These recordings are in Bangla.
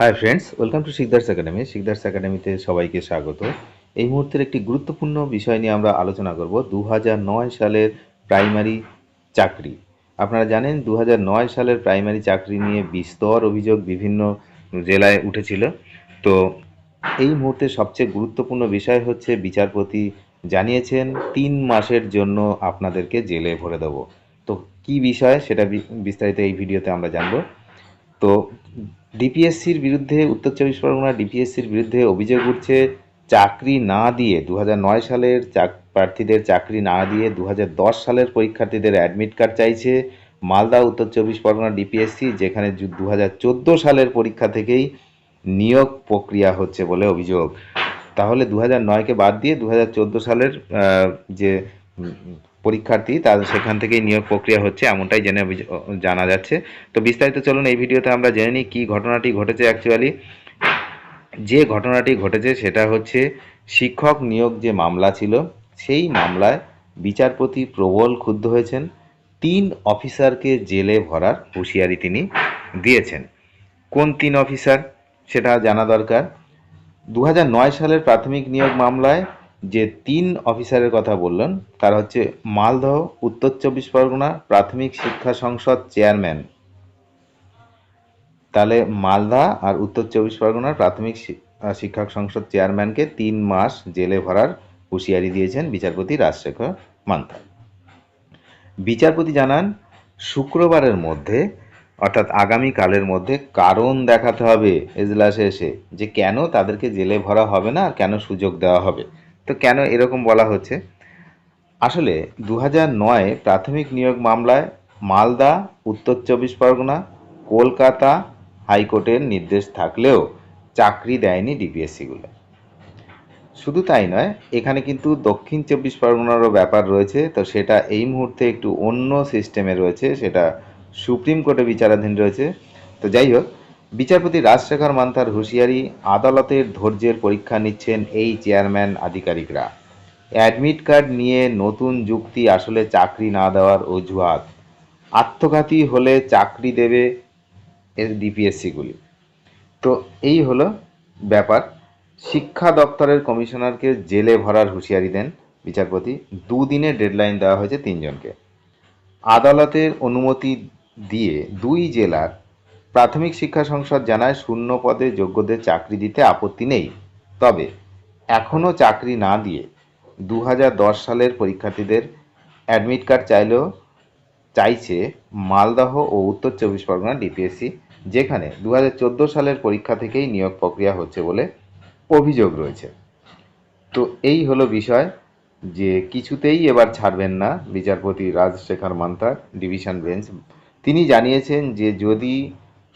Hi friends welcome to Sikdar's academy Sikdar's একাডেমিতে সবাইকে স্বাগত। এই মুহূর্তের একটি গুরুত্বপূর্ণ বিষয় নিয়ে আমরা আলোচনা করব দু সালের প্রাইমারি চাকরি। আপনারা জানেন দু সালের প্রাইমারি চাকরি নিয়ে বিস্তর অভিযোগ বিভিন্ন জেলায় উঠেছিল। তো এই মুহূর্তে সবচেয়ে গুরুত্বপূর্ণ বিষয় হচ্ছে বিচারপতি জানিয়েছেন, তিন মাসের জন্য আপনাদেরকে জেলে ভরে দেবো। তো কি বিষয় সেটা বিস্তারিত এই ভিডিওতে আমরা জানব। তো ডিপিএসসির বিরুদ্ধে উত্তর চব্বিশ পরগনা ডিপিএসসির বিরুদ্ধে অভিযোগ উঠছে, চাকরি না দিয়ে দু সালের চাক- প্রার্থীদের চাকরি না দিয়ে দু সালের পরীক্ষার্থীদের অ্যাডমিট কার্ড চাইছে মালদা, উত্তর চব্বিশ পরগনা ডিপিএসসি, যেখানে দু হাজার চোদ্দ সালের পরীক্ষা থেকেই নিয়োগ প্রক্রিয়া হচ্ছে বলে অভিযোগ। তাহলে দু হাজার নয়কে বাদ দিয়ে দু হাজার চোদ্দ সালের যে পরীক্ষার্থী, তার সেখান থেকেই নিয়োগ প্রক্রিয়া হচ্ছে, এমনটাই জেনে জানা যাচ্ছে। তো বিস্তারিত চলুন, এই ভিডিওতে আমরা জেনে নিই কী ঘটনাটি ঘটেছে অ্যাকচুয়ালি যে ঘটনাটি ঘটেছে সেটা হচ্ছে, শিক্ষক নিয়োগ যে মামলা ছিল, সেই মামলায় বিচারপতি প্রবল ক্ষুব্ধ হয়েছেন। তিন অফিসারকে জেলে ভরার হুঁশিয়ারি তিনি দিয়েছেন। কোন তিন অফিসার, সেটা জানা দরকার। দু সালের প্রাথমিক নিয়োগ মামলায় যে তিন অফিসারের কথা বললেন, তারা হচ্ছে মালদহ, উত্তর চব্বিশ পরগনা, প্রাথমিক শিক্ষা সংসদ চেয়ারম্যান। তাহলে মালদা আর উত্তর চব্বিশ পরগনার প্রাথমিক শিক্ষক সংসদ চেয়ারম্যানকে তিন মাস জেলে ভরার হুঁশিয়ারি দিয়েছেন বিচারপতি রাজশেখর মান্থা বিচারপতি জানান, শুক্রবারের মধ্যে, অর্থাৎ আগামীকালের মধ্যে কারণ দেখাতে হবে এজলাসে এসে, যে কেন তাদেরকে জেলে ভরা হবে না আর কেন সুযোগ দেওয়া হবে। তো কেন এরকম বলা হচ্ছে? আসলে দু নয় প্রাথমিক নিয়োগ মামলায় মালদা, উত্তর চব্বিশ পরগনা, কলকাতা হাইকোর্টের নির্দেশ থাকলেও চাকরি দেয়নি ডিপিএসসিগুলো শুধু তাই নয়, এখানে কিন্তু দক্ষিণ চব্বিশ পরগনারও ব্যাপার রয়েছে, তো সেটা এই মুহূর্তে একটু অন্য সিস্টেমে রয়েছে, সেটা সুপ্রিম কোর্টে বিচারাধীন রয়েছে। তো যাই হোক বিচারপতি রাজশেখর মান্থার হুঁশিয়ারি, আদালতের ধৈর্যের পরীক্ষা নিচ্ছেন এই চেয়ারম্যান আধিকারিকরা। অ্যাডমিট কার্ড নিয়ে নতুন যুক্তি আসলে চাকরি না দেওয়ার অজুহাত। আত্মঘাতী হলে চাকরি দেবে এর ডিপিএসসিগুলি। তো এই হলো ব্যাপার। শিক্ষা দপ্তরের কমিশনারকে জেলে ভরার হুঁশিয়ারি দেন বিচারপতি। দুদিনের ডেডলাইন দেওয়া হয়েছে তিনজনকে। আদালতের অনুমতি দিয়ে দুই জেলার প্রাথমিক শিক্ষা সংসদ জানায় শূন্য পদে যোগ্যদের চাকরি দিতে আপত্তি নেই। তবে এখনও চাকরি না দিয়ে দু হাজার দশ সালের পরীক্ষার্থীদের অ্যাডমিট কার্ড চাইলেও চাইছে মালদহ ও উত্তর চব্বিশ পরগনা ডিপিএসসি, যেখানে দু হাজার চোদ্দ সালের পরীক্ষা থেকেই নিয়োগ প্রক্রিয়া হচ্ছে বলে অভিযোগ রয়েছে। তো এই হলো বিষয় যে কিছুতেই এবার ছাড়বেন না বিচারপতি রাজশেখর মান্তার ডিভিশন বেঞ্চ। তিনি জানিয়েছেন যে যদি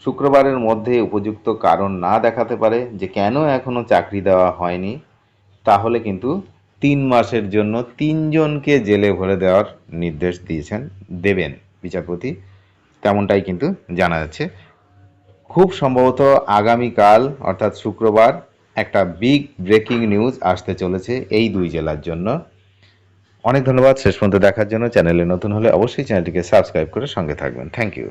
শুক্রবারের মধ্যে উপযুক্ত কারণ না দেখাতে পারে যে কেন এখনও চাকরি দেওয়া হয়নি, তাহলে কিন্তু তিন মাসের জন্য তিনজনকে জেলে ভরে দেওয়ার নির্দেশ দিয়েছেন দেবেন বিচারপতি। তেমনটাই কিন্তু জানা যাচ্ছে। খুব সম্ভবত আগামীকাল, অর্থাৎ শুক্রবার, একটা বিগ ব্রেকিং নিউজ আসতে চলেছে এই দুই জেলার জন্য। অনেক ধন্যবাদ। শেষ পর্যন্ত দেখার জন্য চ্যানেলে নতুন হলে অবশ্যই চ্যানেলটিকে সাবস্ক্রাইব করে সঙ্গে থাকবেন। Thank you.